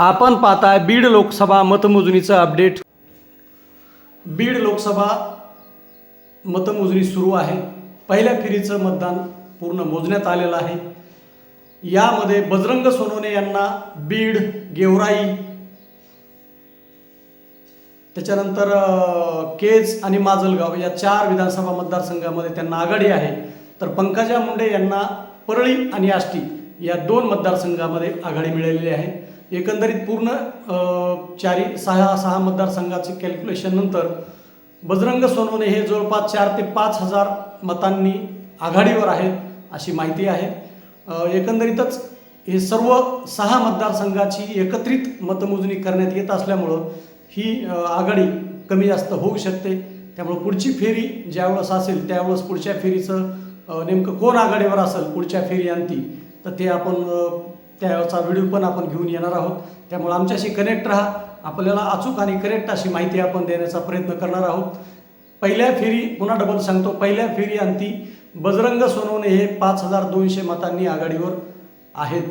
आपण पाहताय बीड लोकसभा मतमोजणीचं अपडेट. बीड लोकसभा मतमोजणी सुरू आहे. पहिल्या फेरीचं मतदान पूर्ण मोजण्यात आलेलं आहे. यामध्ये बजरंग सोनवणे यांना बीड गेवराई त्याच्यानंतर केज आणि माजलगाव या चार विधानसभा मतदारसंघामध्ये त्यांना आघाडी आहे. तर पंकजा मुंडे यांना परळी आणि आष्टी या दोन मतदारसंघामध्ये आघाडी मिळालेली आहे. एकंदरीत पूर्ण चारी सहा सहा मतदारसंघाचे कॅल्क्युलेशननंतर बजरंग सोनवणे हे जवळपास चार ते पाच हजार मतांनी आघाडीवर आहेत अशी माहिती आहे. एकंदरीतच हे सर्व सहा मतदारसंघाची एकत्रित मतमोजणी करण्यात येत असल्यामुळं ही आघाडी कमी जास्त होऊ शकते. त्यामुळं पुढची फेरी ज्यावेळेस असेल त्यावेळेस पुढच्या फेरीचं नेमकं कोण आघाडीवर असेल पुढच्या फेरी आणती तर ते आपण त्याचा व्हिडिओ पण आपण घेऊन येणार आहोत. त्यामुळे आमच्याशी कनेक्ट राहा. आपल्याला अचूक आणि करेक्ट अशी माहिती आपण देण्याचा प्रयत्न करणार आहोत. पहिल्या फेरी पुन्हा डबल सांगतो. पहिल्या फेरी अंती बजरंग सोनवणे हे पाच हजार दोनशे मतांनी आघाडीवर आहेत.